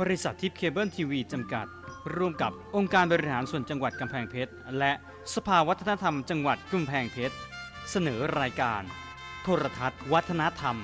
บริษัททิพย์เคเบิลทีวีจำกัด ร่วมกับองค์การบริหารส่วนจังหวัดกำแพงเพชร และสภาวัฒนธรรมจังหวัดกำแพงเพชร เสนอรายการ โทรทัศน์ วัฒนธรรม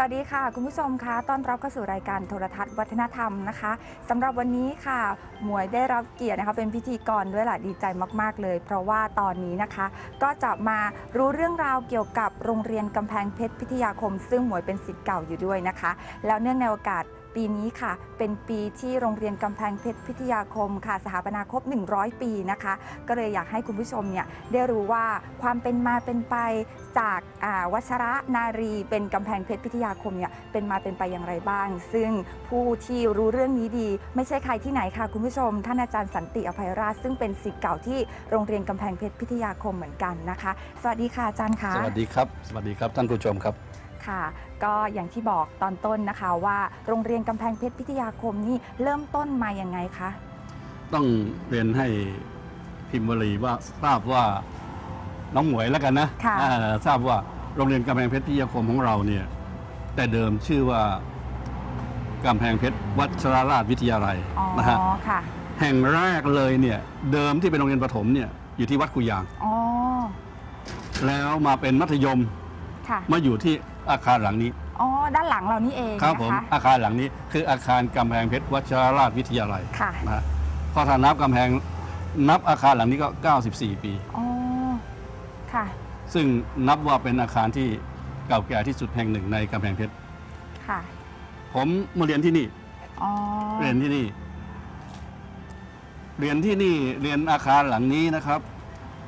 สวัสดีค่ะ คุณผู้ชมคะต้อนรับเข้าสู่รายการโทรทัศน์วัฒนธรรมนะคะสำหรับวันนี้ค่ะ หมวยได้รับเกียรตินะคะเป็นพิธีกรด้วยล่ะดีใจมาก ๆ เลย เพราะว่าตอนนี้นะคะ ก็จะมารู้เรื่องราวเกี่ยวกับโรงเรียนกำแพงเพชรพิทยาคม ซึ่งหมวยเป็นศิษย์เก่าอยู่ด้วยนะคะ แล้วเนื่องในโอกาสปีนี้ค่ะ เป็นปีที่โรงเรียนกำแพงเพชรพิทยาคมค่ะ สถาปนาครบ 100 ปีนะคะ ก็เลยอยากให้คุณผู้ชมเนี่ยได้รู้ว่าความเป็นมาเป็นไปจากาวัชระนารีเป็นกำแพงเพชรพิทยาคมเนี่ยเป็นมาเป็นไปอย่างไรบ้าง ซึ่งผู้ที่รู้เรื่องนี้ดี ไม่ใช่ใครที่ไหนค่ะคุณผู้ชม ท่านอาจารย์สันติอภัยราชซึ่งเป็นศิษย์เก่าที่โรงเรียนกำแพงเพชรพิทยาคมเหมือนกันนะคะ สวัสดีค่ะอาจารย์คะสวัสดีครับ สวัสดีครับท่านผู้ชมครับ ค่ะ ก็อย่างที่บอกตอนต้นนะคะว่าโรงเรียนกำแพงเพชรพิทยาคมนี่เริ่มต้นมาอย่างไงคะ ต้องเรียนให้พิมพ์วลีว่าทราบว่าน้องหมวยแล้วกันนะค่ะ อ่าทราบว่าโรงเรียนกำแพงเพชรพิทยาคมของเราเนี่ย แต่เดิมชื่อว่ากำแพงเพชรวัชรราชวิทยาลัยอ๋อนะฮะค่ะแห่งแรกเลยเนี่ยเดิมที่เป็นโรงเรียนประถมเนี่ยอยู่ที่วัดกุยาง อ๋อแล้วมาเป็นมัธยมค่ะมาอยู่ที่ อาคารหลังนี้ อ๋อ ด้านหลังเรานี่เองครับนะผมคะอาคารหลังนี้ คืออาคารกำแพงเพชรวัชรราชวิทยาลัยค่ะนะฮะพอถ้านับกำแพงนับอาคารหลังนี้ก็ 94 ปี อ๋อค่ะ ซึ่งนับว่าเป็นอาคารที่เก่าแก่ที่สุดแห่งหนึ่งในกำแพงเพชรค่ะผมมาเรียนที่นี่ อ๋อเรียนที่นี่ เรียนที่นี่เรียนอาคารหลังนี้นะครับ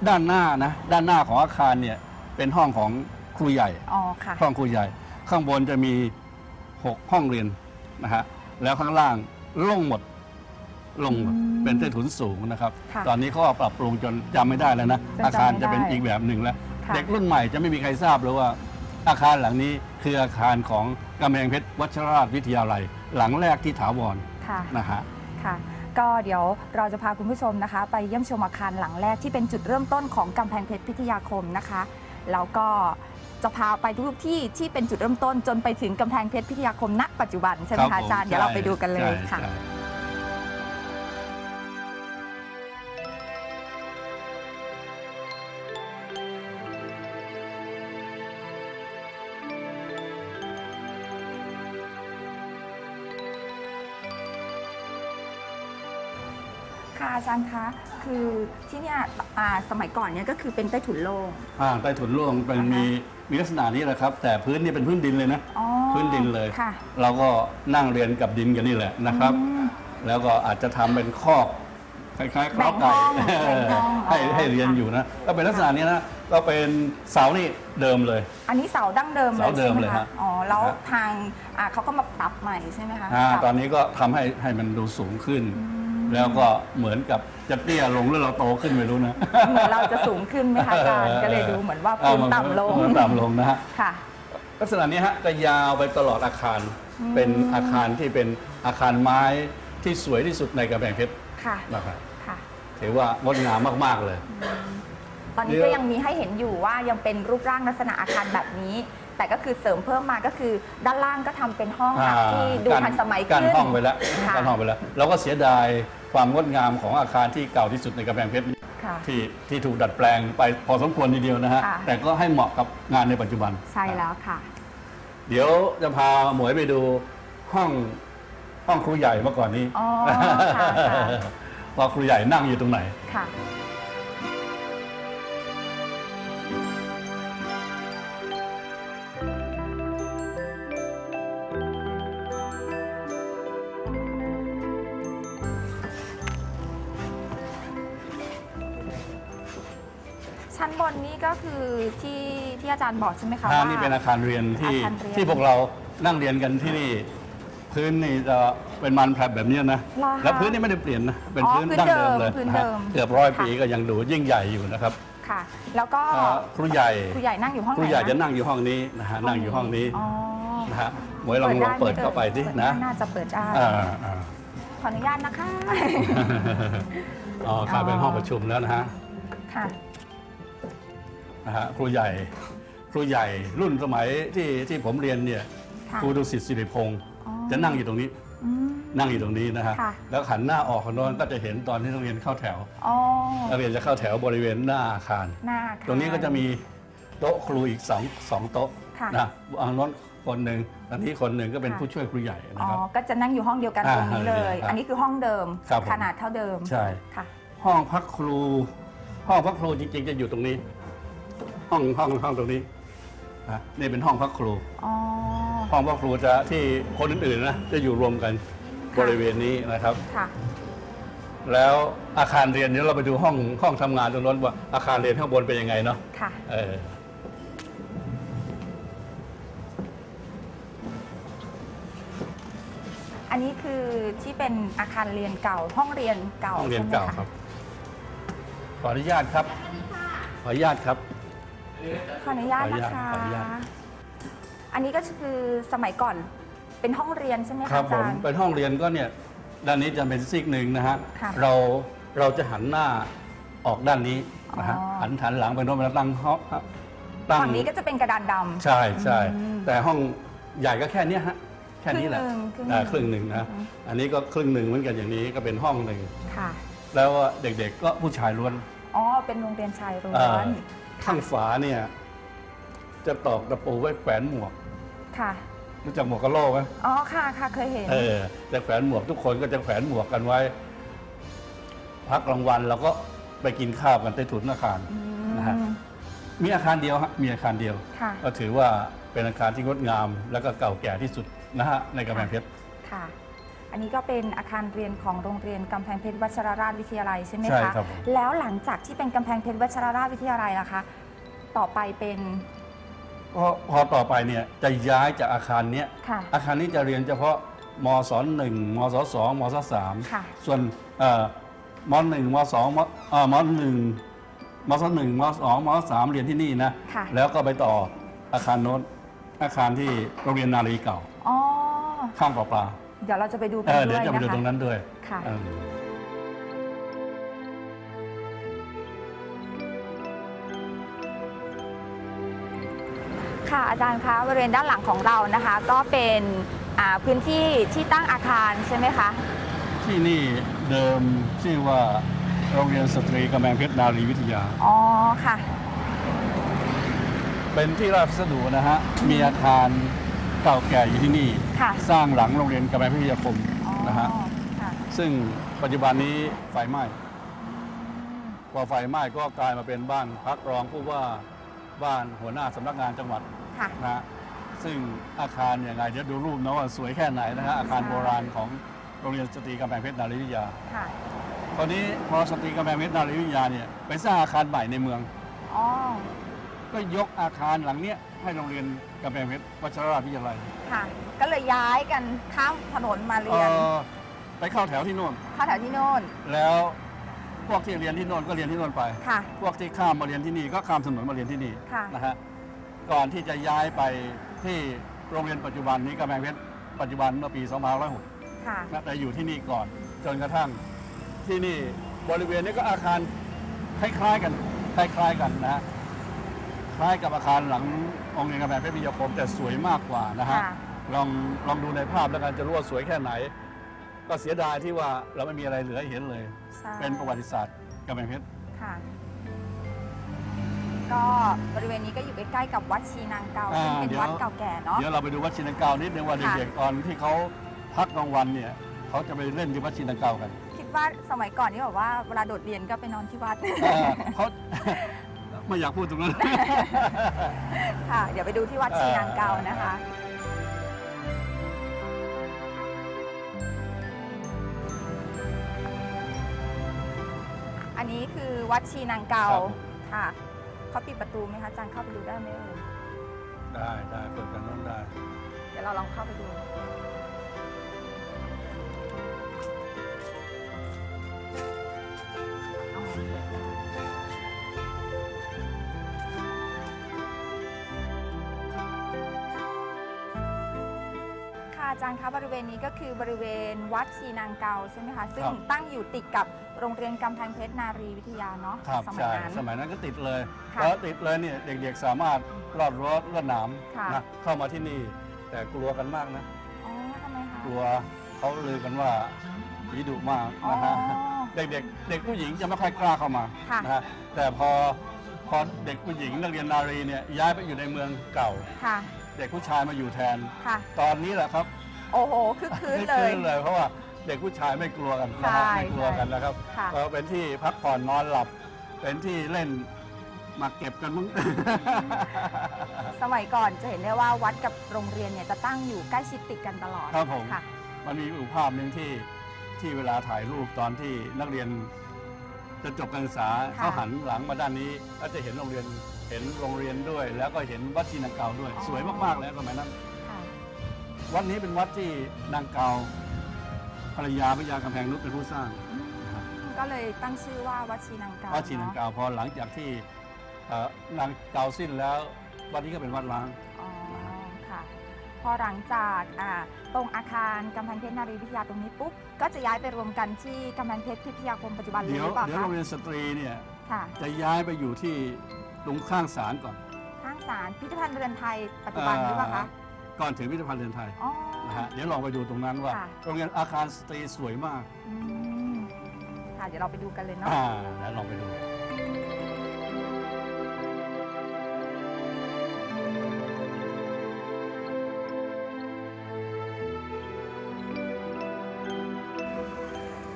ด้านหน้านะ ด้านหน้าของอาคารเนี่ย เป็นห้องของค รูใหญ่อ๋อค่ะห้องครูใหญ่ ข้างบนจะมี 6 ห้องเรียนนะฮะแล้วข้างล่างโล่งหมดโล่งหมดอืมเป็นใต้ถุนสูงนะครับ ค่ะตอนนี้เขาก็ปรับปรุงจนจำไม่ได้แล้วนะ จนจำไม่ได้อาคารจะเป็นอีกแบบหนึ่งแล้ว ค่ะ เด็กรุ่นใหม่จะไม่มีใครทราบเลยว่า อาคารหลังนี้คืออาคารของกำแพงเพชรวัชรราชวิทยาลัย หลังแรกที่ถาวรค่ะ นะฮะ ค่ะ ก็เดี๋ยวเราจะพาคุณผู้ชมนะคะ ไปเยี่ยมชมอาคารหลังแรกที่เป็นจุดเริ่มต้นของกำแพงเพชรพิทยาคมนะคะ แล้วก็ จะพาไปทุกๆที่ที่เป็นจุดเริ่มต้นจนไปถึงกำแพงเพชรพิทยาคมณปัจจุบัน ใช่ไหมครัคะบผมอาจารย์เดี๋ยวเราไปดูกันเลยใช่ค่ะใช่ค่ะอาจารย์คะ คือที่เนี่ย อ่าสมัยก่อนเนี่ยก็คือเป็นใต้ถุนโล่ง อ่าใต้ถุนโล่งเป็นอ่าฮะมีมีลักษณะนี้แหละครับ แต่พื้นนี่เป็นพื้นดินเลยนะอ๋อพื้นดินเลย ค่ะเราก็นั่งเรียนกับดินกันนี่แหละนะครับ อืมแล้วก็อาจจะทำเป็นคอกคล้ายๆครอบแบ่ไก่งห้องแบ่งห้องให้อ๋อ ให้เรียนค่ะอยู่นะก็เป็นลักษณะนี้นะก็เป็นเสานี่เดิมเลย อันนี้เสาดั้งเดิมเลยเสาเดิใช่มไหมเลยคะฮะอ๋อแล้วฮะ ทางอ่าเขาก็มาปรับใหม่ใช่ไหมคะอ่าปรับตอนนี้ก็ทำให้ให้มันดูสูงขึ้น อืม แล้วก็เหมือนกับจะเตี้ยลงหรือเราโตขึ้นไม่รู้นะ เหมือนเราจะสูงขึ้นไหมคะอาจารย์ก็เลยดูเหมือนว่าพื้นต่ำลงพื้นต่ำลงนะฮะค่ะลักษณะนี้ฮะก็ยาวไปตลอดอาคารอืมเป็นอาคารที่เป็นอาคารไม้ที่สวยที่สุดในกำแพงเพชรค่ะนะครับค่ะถือว่างดงามมาก ๆ เลย ตอนนี้เดี๋ยวก็ยังมีให้เห็นอยู่ว่ายังเป็นรูปร่างลักษณะอาคารแบบนี้ แต่ก็คือเสริมเพิ่มมาก็คือด้านล่างก็ทำเป็นห้องแบบที่ดูกั้ทันสมัยกั้นขึ้นห้องไปแล้วค่ะกั้นห้องไปแล้วเราก็เสียดาย ความงดงามของอาคารที่เก่าที่สุดในกำแพงเพชรค่ะ ที่ที่ถูกดัดแปลงไปพอสมควรทีเดียวนะฮะค่ะ แต่ก็ให้เหมาะกับงานในปัจจุบัน ใช่แล้วค่ะ เดี๋ยวจะพาหมวยไปดูห้องห้องครูใหญ่เมื่อก่อนนี้อ๋อค่ะค่ะ ว่าครูใหญ่นั่งอยู่ตรงไหน ค่ะ ที่ที่อาจารย์บอกใช่ไหมคะทางว่า นี้เป็นอาคารเรียนที่อาคารเรียน ที่พวกเรานั่งเรียนกันที่นี่ พื้นนี่จะเป็นมันแผลบแบบเนี้ยนะ เหรอคะและพื้นนี่ไม่ได้เปลี่ยนนะ เป็นอ๋อพื้นพื้นดั้งเดิมเดิมเลยพื้นนะฮะเดิมเกือบร้อยค่ะ ปีก็ยังดูยิ่งใหญ่อยู่นะครับ ค่ะ แล้วก็อ่าครูใหญ่ ครูใหญ่นั่งอยู่ห้องครูไหนใหญ่นจะนั่งอยู่ห้องนี้นะฮะนั่งอยู่ห้องนี้อ๋อนะฮะหมวยลองลองเปิดเข้าไปสิเปิดนะได้น่าจะเปิดได้อ่าอ่าขออนุญาตนะคะ อ๋อครับเป็นห้องประชุมแล้วนะฮะค่ะ นะฮะครูใหญ่ ครูใหญ่รุ่นสมัยที่ที่ผมเรียนเนี่ยค่ะ ครูดุสิตสิริพงศ์อ๋อจะนั่งอยู่ตรงนี้ อืม นั่งอยู่ตรงนี้นะฮะค่ะ แล้วหันหน้าออกของโน้นก็จะเห็นตอนที่นักเรียนเข้าแถวอ๋อนักเรียนจะเข้าแถวบริเวณหน้าอาคาร หน้าค่ะตรงนี้ก็จะมีโต๊ะครูอีกสองสองโต๊ะค่ะ นะอันโน้นคนหนึ่งอันนี้คนหนึ่งก็เป็นค่ะผู้ช่วยครูใหญ่นะอ๋อครับ ก็จะนั่งอยู่ห้องเดียวกันอ่าตรงนี้เลยครับอันนี้คือห้องเดิม ครับผมขนาดเท่าเดิมใช่ ค่ะ ห้องพักครู ห้องพักครูจริงๆจะอยู่ตรงนี้ ห้องห้องห้องตรงนี้ นะนี่เป็นห้องพักครู อ๋อ ห้องพักครูจะที่คนอื่นๆนะจะอยู่รวมกันค่ะบริเวณนี้นะครับ ค่ะ แล้วอาคารเรียนเดี๋ยวเราไปดูห้องห้องทำงานตรงนั้นว่าอาคารเรียนข้างบนเป็นยังไงเนาะค่ะ เอออันนี้คือที่เป็นอาคารเรียนเก่า ห้องเรียนเก่าห้องเรียนใช่ไหมเก่าะครับ ขออนุญาตครับ ขออนุญาตครับ ขออนุญาตขออนุนะญาตคะขออนุญาต อันนี้ก็คือสมัยก่อนเป็นห้องเรียนใช่ไหมคคะรับอาผจามรย์ เป็นห้องเรียนก็เนี่ยด้านนี้จะเป็นซีกหนึ่งนะฮะค่ะเราเราจะหันหน้าออกด้านนี้นะฮะอ๋อ หันหันหลังไปโน้นไปแล้วตั้งห้องตั้งฝั่งนี้ก็จะเป็นกระดานดำ ใช่ใช่อืมแต่ห้องใหญ่ก็แค่เนี้ยฮะแค่นี้แหละครึ่งหนึ่งอ่าครึ่งหนึ่งนะอืมอันนี้ก็ครึ่งหนึ่งเหมือนกันอย่างนี้ก็เป็นห้องหนึ่งค่ะ แล้วเด็กๆก็ผู้ชายล้วน อ๋อ เป็นโรงเรียนชายล้เอ่วอน ข้างฝาเนี่ย จะตอกตะปูไว้แขวนหมวก ค่ะ รู้จักหมวกกะโหลกไหมอ๋อ ค่ะ ค่ะ เคยเห็น เออจะแขวนหมวกทุกคนก็จะแขวนหมวกกันไว้ พักกลางวันเราก็ไปกินข้าวกันใต้ถุนอาคารมนะฮะ มีอาคารเดียวฮะ มีอาคารเดียว ค่ะก็ถือว่าเป็นอาคารที่งดงาม แล้วก็เก่าแก่ที่สุดนะฮะในกำแพงเพชร ค่ะ อันนี้ก็เป็นอาคารเรียนของโรงเรียนกำแพงเพชรวัชรราชวิทยาลัยใช่ไหมใช่คะครับผม แล้วหลังจากที่เป็นกำแพงเพชรวัชรราชวิทยาลัยล่ะคะ ต่อไปเป็นก็พอต่อไปเนี่ยจะย้ายจากอาคารเนี้ยค่ะ อาคารนี้จะเรียนเฉพาะมศหนึ่งมศสองมศสามค่ะ ส่วนเอ่อมหนึ่งมสองมเอ่อมหนึ่งมศหนึ่งมสองมสามเรียนที่นี่นะค่ะ แล้วก็ไปต่ออาคารโน้นอาคารที่โรงเรียนนารีเก่า อ๋อ ข้างปลาปลา เดี๋ยวเราจะไปดูกัเอนอด้เดี๋ยววยจะไปดูนะคะตรงนั้นด้วยค่ะ เออค่ะอาจารย์คะบริเวณด้านหลังของเรานะคะ ก็เป็นอ่าพื้นที่ที่ตั้งอาคารใช่ไหมคะ ที่นี่เดิมชื่อว่าโรงเรียนสตรีกำแพงเพชรนารีวิทยา อ๋อค่ะ เป็นที่ราชพัสดุนะฮะ มีอาคารเก่าแก่อยู่ที่นี่ ค่ะสร้างหลังโรงเรียนกำแพงพิทยาคมอ๋อนะฮะค่ะซึ่งปัจจุบันนี้ไฟไหม้พอไฟไหม้ก็กลายมาเป็นบ้านพักรองผู้ว่าบ้านหัวหน้าสำนักงานจังหวัดค่ะ นะฮะซึ่งอาคารอย่างไรเดี๋ยวดูรูปนะว่าสวยแค่ไหนนะฮะอาคารใช่โบราณของโรงเรียนสตรีกำแพงเพชรนารีวิทยา ค่ะ ตอนนี้พอสตรีกำแพงเพชรนารีวิทยาเนี่ยไปสร้างอาคารใหม่ในเมือง อ๋อ ก็ยกอาคารหลังเนี้ยให้โรงเรียนกำแพงเพชรวัชรราชวิทยาลัย ค่ะ ก็เลยย้ายกันข้ามถนนมาเรียนเอ่อไปเข้าแถวที่โน่น เข้าแถวที่โน่นแล้วพวกที่เรียนที่โน่นก็เรียนที่โน่นไป ค่ะ พวกที่ข้ามมาเรียนที่นี่ก็ข้ามถนนมาเรียนที่นี่ค่ะ นะฮะก่อนที่จะย้ายไปที่โรงเรียนปัจจุบันนี้กำแพงเพชรปัจจุบันเมื่อปี2506 ค่ะ นะแต่อยู่ที่นี่ก่อนจนกระทั่งที่นี่บริเวณนี้ก็อาคารคล้ายๆกัน คล้ายๆกันนะฮะคล้ายกับอาคารหลัง องค์เรียนกำแพงเพชรพิทยาคมแต่สวยมากกว่านะฮะค่ะลองลองดูในภาพแล้วกันจะรู้ว่าสวยแค่ไหน ก็เสียดายที่ว่าเราไม่มีอะไรเหลือให้เห็นเลย ใช่เป็นประวัติศาสตร์กำแพงเพชรค่ะ ก็บริเวณนี้ก็อยู่ใกล้ๆกับวัดชีนางเกาซึ่งเป็นวัดเก่าแก่เนาะ เดี๋ยวเราไปดูวัดชินังเกานิดนึงว่าค่ะ เด็กๆตอนที่เขาพักกลางวันเนี่ยเขาจะไปเล่นที่วัดชินังเกากัน คิดว่าสมัยก่อนนี่แบบว่าเวลาโดดเรียนก็ไปนอนที่วัด เออเขา ไม่อยากพูดตรงนั้น ค่ะ เดี๋ยวไปดูที่วัดชีนางเกานะคะ อันนี้คือวัดชีนางเกาครับผม ค่ะเขาปิดประตูไหมคะอาจารย์เข้าไปดูได้ไหมเอ่ยได้ได้เปิดกันนู้นได้ เดี๋ยวเราลองเข้าไปดูอ๋ อาจารย์คะบริเวณนี้ก็คือบริเวณวัดชีนางเกาใช่ไหมคะ ซึ่งครับ ตั้งอยู่ติดกับโรงเรียนกำแพงเพชรนารีวิทยาเนาะครับสมัยใช่นั้น สมัยนั้นก็ติดเลยค่ะแล้วติดเลยเนี่ยเด็กๆสามารถลอดรั้วลวดหนามค่ะ นะเข้ามาที่นี่ แต่กลัวกันมากนะ อ๋อทำไมคะกลัวเขาลือกันว่าผีดุมากอ๋อ นะฮะเด็กๆ เด็กผู้หญิงจะไม่ค่อยกล้าเข้ามาค่ะ นะฮะแต่พอพอเด็กผู้หญิงนักเรียนนารีเนี่ยย้ายไปอยู่ในเมืองเก่า ค่ะเด็กผู้ชายมาอยู่แทน ค่ะ ตอนนี้แหละครับ โอ้โหคือคืนเลย เลยเพราะว่าเด็กผู้ชายไม่กลัวกันนะฮะใช่ไม่กลัวกันนะครับค่ะเออเป็นที่พักผ่อนนอนหลับ เป็นที่เล่นมาเก็บกันมั้ง สมัยก่อนจะเห็นได้ว่าวัดกับโรงเรียนเนี่ยจะตั้งอยู่ใกล้ชิดติดกันตลอดครับผม ค่ะ มันมีอยู่ภาพหนึ่งที่ที่เวลาถ่ายรูปตอนที่นักเรียนจะจบการศึกษาค่ะเขาหันหลังมาด้านนี้ก็จะเห็นโรงเรียนเห็นโรงเรียนด้วย แล้วก็เห็นวัดชีนางเกาด้วย อ๋อ สวยมากๆเลยสมัยนั้นค่ะ วัดนี้เป็นวัดที่นางเกาภรรยาพระยากำแพงนุชเป็นผู้สร้างอืมก็เลยตั้งชื่อว่าวัดชีนังกาวัดชีนางเอะเกาพอหลังจากที่เอ่อนางเกาสิ้นแล้ว วัดนี้ก็เป็นวัดร้าง อ๋อค่ะ พอหลังจากอ่าตรงอาคารกำแพงเพชรนารีวิทยาตรงนี้ปุ๊บ ก็จะย้ายไปรวมกันที่กำแพงเพชรพิทยาคมปัจจุบันเลยเดี๋ยวหรือเปล่าเดี๋ยวคะโรงเรียนสตรีเนี่ยค่ะ จะย้ายไปอยู่ที่ตรงข้างศาลก่อน ข้างศาลพิพิธภัณฑ์เรือนไทยปัจจุบันหรือเปล่าคะ ก่อนถึงพิพิธภัณฑ์เรือนไทยอ๋อ นะฮะเดี๋ยวลองไปดูตรงนั้นว่า ค่ะ โรงเรียนอาคารสตรีสวยมากอืมค่ะเดี๋ยวเราไปดูกันเลยเนาะ อ่าแล้วลองไปดู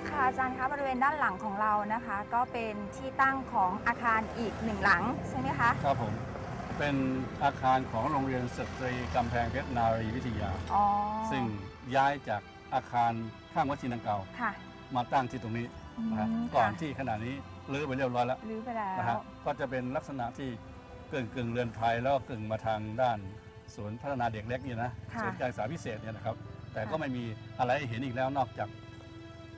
ค่ะอาจารย์คะบริเวณด้านหลังของเรานะคะ ก็เป็นที่ตั้งของอาคารอีกหนึ่งหลังใช่ไหมคะ ครับผม เป็นอาคารของโรงเรียนสตรีกำแพงเพชรนารีวิทยา อ๋อซึ่งย้ายจากอาคารข้างวัดชินังเก่าค่ะ มาตั้งที่ตรงนี้อืมนะฮะค่ะก่อนที่ขณะนี้รื้อไปเรียบร้อยแล้วรื้อไปแล้วนะฮะก็จะเป็นลักษณะที่กึ่งกึ่งเรือนไทยแล้วก็กึ่งมาทางด้านศูนย์พัฒนาเด็กเล็กนี่นะค่ะศูนย์การศึกษาพิเศษเนี่ยนะครับ แต่ก็ค่ะ ไม่มีอะไรให้เห็นอีกแล้วนอกจาก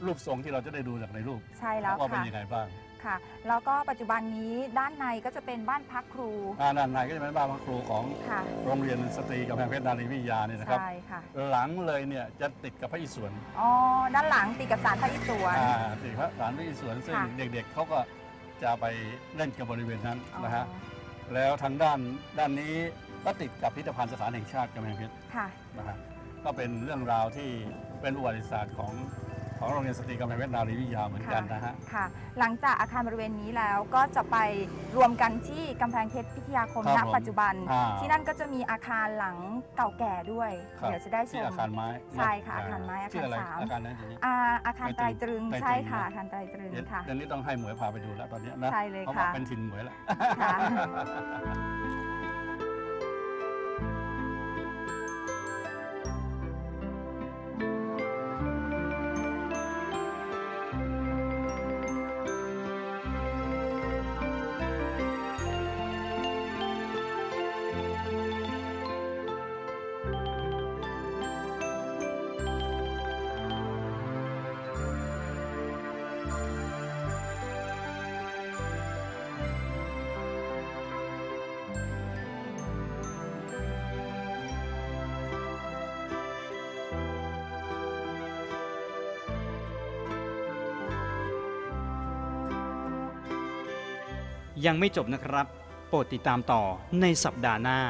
รูปทรงที่เราจะได้ดูจากในรูปใช่แล้วว่าเป็นค่ะ ยังไงบ้าง ค่ะ แล้วก็ปัจจุบันนี้ด้านในก็จะเป็นบ้านพักครู อ่าด้านในก็จะเป็นบ้านพักครูของค่ะ โรงเรียนสตรีกำแพงเพชรนารีวิทยาเนี่ยนะครับ ใช่ค่ะ หลังเลยเนี่ยจะติดกับพระอิศวรอ๋อ ด้านหลังติดกับศาลพระอิศวร อ่าติดกับศาลพระอิศวรซึ่งค่ะ เด็กๆเขาก็จะไปเล่นกับบริเวณนั้นอ๋อนะฮะแล้วทางด้านด้านนี้ก็ติดกับพิพิธภัณฑ์สถานแห่งชาติกำแพงเพชรค่ะ นะฮะก็เป็นเรื่องราวที่เป็นประวัติศาสตร์ของ ของโรงเรียนสตรีกำแพงเพชรนารีวิทยาเหมือนกันนะฮะ ค่ะ หลังจากอาคารบริเวณนี้แล้วก็จะไปรวมกันที่กำแพงเพชรพิทยาคมครัณบผมปัจจุบัน อ่า ที่นั่นก็จะมีอาคารหลังเก่าแก่ด้วย ครับเดี๋ยวจะได้ชที่ม อาคารไม้นใช่ค่ะอาคารไม้อาคารชื่ออะไรสาม อาคารนั้นอย่างนี้ อาอาคารไตรตรึงไตรตรึง ใช่ค่ะนะอาคารไตรตรึงเดี๋ยวค่ะ เดี๋ยวนี้ต้องให้หมวยพาไปดูแล้วตอนนี้นะใช่เลยเพราะค่ะว่าเป็นถิ่นหมวยแล้ว ค่ะ ยังไม่จบนะครับ โปรดติดตามต่อในสัปดาห์หน้า